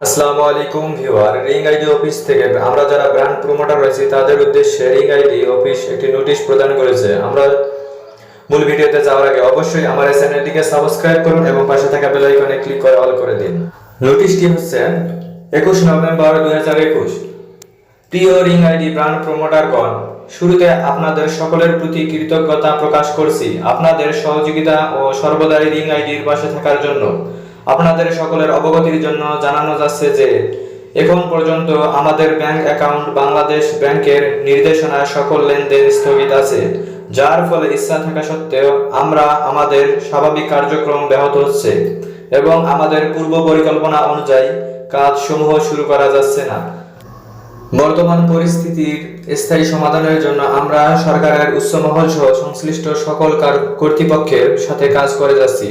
আসসালামু আলাইকুম viewer, ring ID office থেকে আমরা যারা ব্র্যান্ড প্রমোটার রয়েছি, তাদের উদ্দেশ্যে রিং আইডি অফিস একটি নোটিশ প্রদান করেছে। আমরা মূল ভিডিওতে যাওয়ার আগে অবশ্যই আমার চ্যানেলটিকে সাবস্ক্রাইব করুন এবং পাশে থাকা বেল আইকনে ক্লিক করে অল করে দিন। নোটিশটি হচ্ছে, একুশ নভেম্বর দুই হাজার একুশ। প্রিয় রিং আইডি ব্র্যান্ড প্রমোটারগণ শুরুতে আপনাদের সকলের প্রতি কৃতজ্ঞতা প্রকাশ করছি। আপনাদের সহযোগিতা ও সর্বদাই রিং আইডির পাশে থাকার জন্য। আপনাদের সকলের অবগতির জন্য জানানো যাচ্ছে যে, এখন পর্যন্ত আমাদের ব্যাংক অ্যাকাউন্ট বাংলাদেশ ব্যাংকের নির্দেশনায় সকল লেনদেন স্থগিত আছে, যার ফলে ইচ্ছা থাকা সত্ত্বেও আমরা আমাদের স্বাভাবিক কার্যক্রম ব্যাহত হচ্ছে এবং আমাদের পূর্ব পরিকল্পনা অনুযায়ী কাজসমূহ শুরু করা যাচ্ছে না। বর্তমান পরিস্থিতির স্থায়ী সমাধানের জন্য আমরা সরকারের উচ্চ মহল সহ সংশ্লিষ্ট সকল কার- কর্তৃপক্ষের সাথে কাজ করে যাচ্ছি।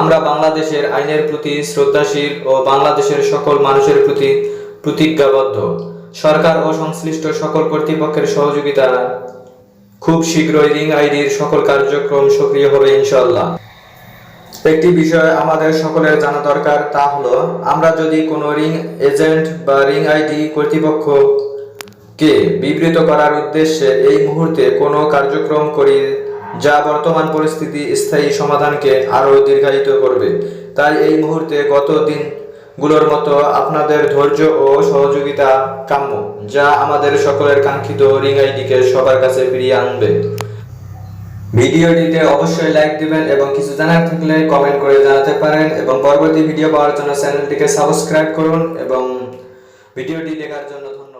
আমরা বাংলাদেশের আইনের প্রতি শ্রদ্ধাশীল ও বাংলাদেশের সকল মানুষের প্রতি প্রতিজ্ঞাবদ্ধ। সরকার ও সংশ্লিষ্ট সকল কর্তৃপক্ষের সহযোগিতা খুব শীঘ্রই রিং আইডির সকল কার্যক্রম সক্রিয় হবে ইনশাল্লাহ একটি বিষয় আমাদের সকলের জানা দরকার, তা হলো আমরা যদি কোনো রিং এজেন্ট বা রিং আইডি কর্তৃপক্ষকে বিবৃত করার উদ্দেশ্যে এই মুহূর্তে কোনো কার্যক্রম করি যা বর্তমান পরিস্থিতি স্থায়ী সমাধানকে আরও দীর্ঘায়িত করবে। তাই এই মুহূর্তে গত দিনগুলোর মতো আপনাদের ধৈর্য ও সহযোগিতা কাম্য, যা আমাদের সকলের কাঙ্ক্ষিত রিং আইডিকে সবার কাছে ফিরিয়ে আনবে। ভিডিওটিতে অবশ্যই লাইক দিবেন এবং কিছু জানার থাকলে কমেন্ট করে জানাতে পারেন এবং পরবর্তী ভিডিও পাওয়ার জন্য চ্যানেলটিকে সাবস্ক্রাইব করুন এবং ভিডিওটি দেখার জন্য ধন্যবাদ।